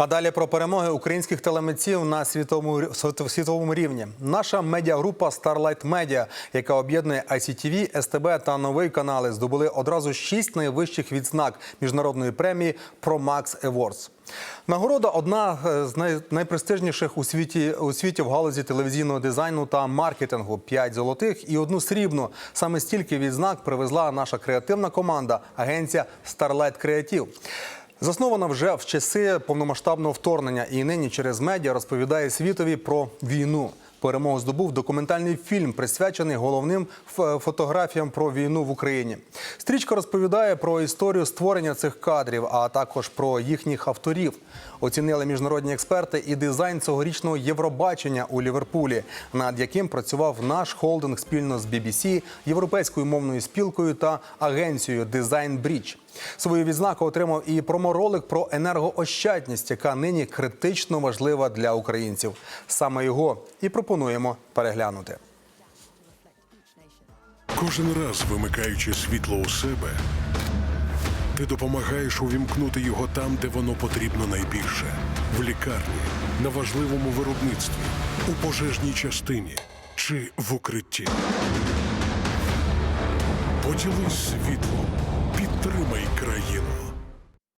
А далі про перемоги українських телемитців на світовому світовому рівні. Наша медіагрупа Starlight Media, яка об'єднує ICTV, СТБ та новий канали, здобули одразу шість найвищих відзнак міжнародної премії ProMax Awards. Нагорода одна е, з найпрестижніших у світі у світі в галузі телевізійного дизайну та маркетингу. П'ять золотих і одну срібну. Саме стільки відзнак привезла наша креативна команда, агенція Starlight Creative. Заснована вже в часи повномасштабного вторгнення і нині через медіа розповідає світові про війну. Перемогу здобув документальний фільм, присвячений головним фотографіям про війну в Україні. Стрічка розповідає про історію створення цих кадрів, а також про їхніх авторів. Оцінили міжнародні експерти і дизайн цьогорічного Євробачення у Ліверпулі, над яким працював наш холдинг спільно з BBC, європейською мовною спілкою та агенцією Design Bridge. Свою відзнаку отримав і проморолик про енергоощадність, яка нині критично важлива для українців. Саме його і пропонуємо переглянути. Кожен раз вимикаючи світло у себе, ти допомагаєш увімкнути його там, де воно потрібно найбільше в лікарні, на важливому виробництві, у пожежній частині чи в укритті. Поділись світлом.